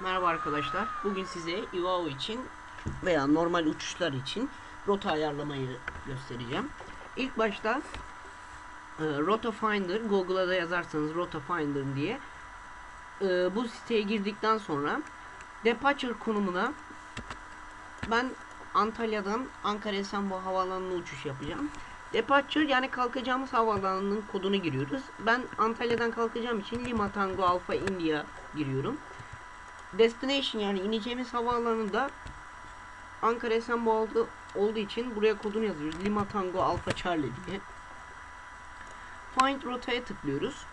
Merhaba arkadaşlar. Bugün size IVAO için veya normal uçuşlar için rota ayarlamayı göstereceğim. İlk başta e, Rota Finder, Google'a da yazarsanız Rota Finder diye e, bu siteye girdikten sonra Departure konumuna ben Antalya'dan Ankara Esenboğa Havaalanı'na uçuş yapacağım. Departure yani kalkacağımız havaalanının kodunu giriyoruz. Ben Antalya'dan kalkacağım için Lima Tango Alpha India giriyorum. Destination yani ineceğimiz havaalanında Ankara Esenboğa oldu, olduğu için buraya kodunu yazıyoruz. Lima Tango Alpha Charlie diye. Find rotaya tıklıyoruz.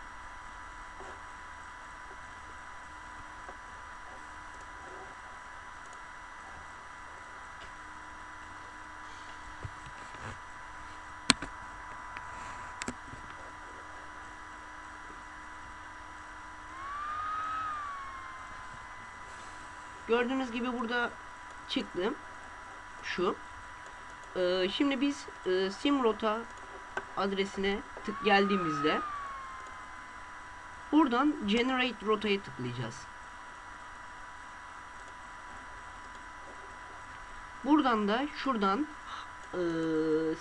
Gördüğünüz gibi burada çıktı. Şu. Ee, şimdi biz e, Simrota adresine tık geldiğimizde buradan Generate Rota'ya tıklayacağız. Buradan da şuradan e,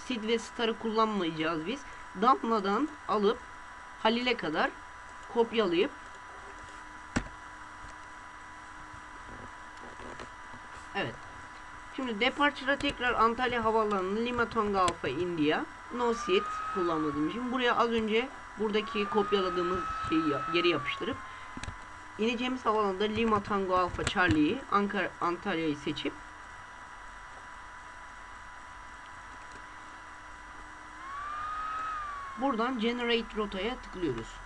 Sid ve Star'ı kullanmayacağız biz. Damla'dan alıp Halil'e kadar kopyalayıp Evet. Şimdi departure'a tekrar Antalya Havaalanı Lima Tonga Alpha India No Seat kullanmadığım için buraya az önce buradaki kopyaladığımız şeyi geri yapıştırıp ineceğimiz havaalanında Lima Tango Alpha Charlie'yi Ankara Antalya'yı seçip buradan Generate Rota'ya tıklıyoruz.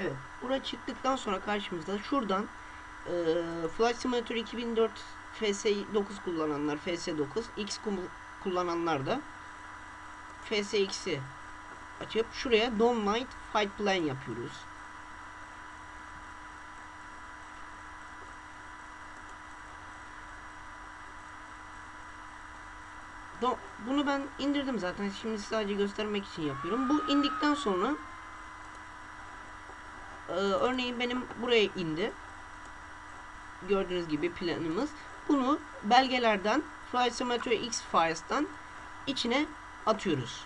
Evet. Bura çıktıktan sonra karşımızda şuradan e, Flight Simulator 2004 FS9 kullananlar FS9 X kullananlar da FSX'i açıp şuraya Downlight Fight Plan yapıyoruz. Bunu ben indirdim zaten. Şimdi sadece göstermek için yapıyorum. Bu indikten sonra ee, örneğin benim buraya indi. Gördüğünüz gibi planımız. Bunu belgelerden Flight Simulator X Files'tan içine atıyoruz.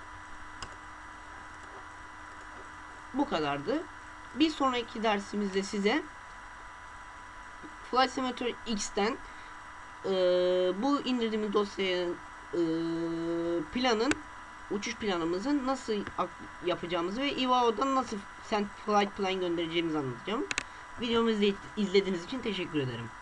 Bu kadardı. Bir sonraki dersimizde size Flight Simulator X'ten e, bu indirdiğimiz dosyaya e, planın uçuş planımızı nasıl yapacağımızı ve IVAO'dan nasıl send flight plan göndereceğimizi anlatacağım. Videomu izle- izlediğiniz için teşekkür ederim.